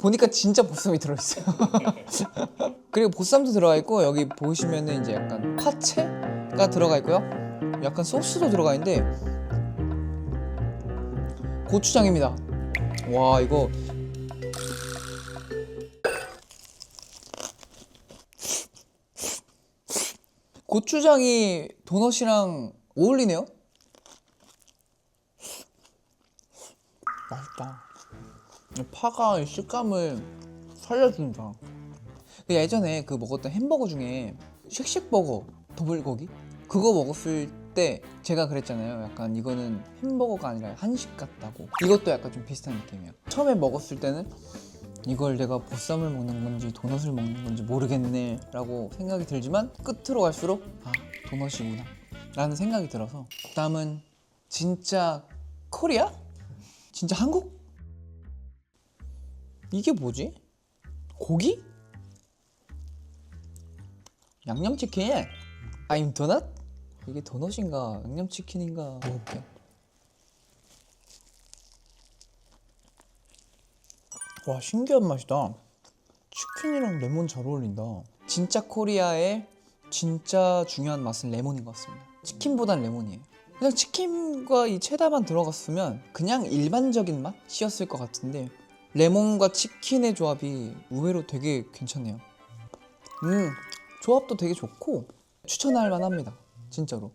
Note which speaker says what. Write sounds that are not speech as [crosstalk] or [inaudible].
Speaker 1: 보니까 진짜 보쌈이 들어있어요. [laughs] 그리고 보쌈도 들어가 있고 여기 보시면은 이제 약간 화채가 들어가 있고요. 약간 소스도 들어가 있는데 고추장입니다. 와 이거 고추장이 도넛이랑 어울리네요. 맛있다. 파가 식감을 살려준다. 그 예전에 그 먹었던 햄버거 중에 쉑쉑버거 더블고기 그거 먹었을 때 제가 그랬잖아요. 약간 이거는 햄버거가 아니라 한식 같다고. 이것도 약간 좀 비슷한 느낌이에요. 처음에 먹었을 때는 이걸 내가 보쌈을 먹는 건지 도넛을 먹는 건지 모르겠네라고 생각이 들지만 끝으로 갈수록 아 도넛이구나 라는 생각이 들어서 다음은 진짜 코리아? 진짜 한국? 이게 뭐지? 고기? 양념치킨? 아임 도넛? 이게 도넛인가 양념치킨인가 먹어볼게요 와 신기한 맛이다 치킨이랑 레몬 잘 어울린다 진짜 코리아의 진짜 중요한 맛은 레몬인 것 같습니다 치킨보단 레몬이에요 그냥 치킨과 이 체다만 들어갔으면 그냥 일반적인 맛이었을 것 같은데 레몬과 치킨의 조합이 의외로 되게 괜찮네요. 음 조합도 되게 좋고 추천할 만합니다 진짜로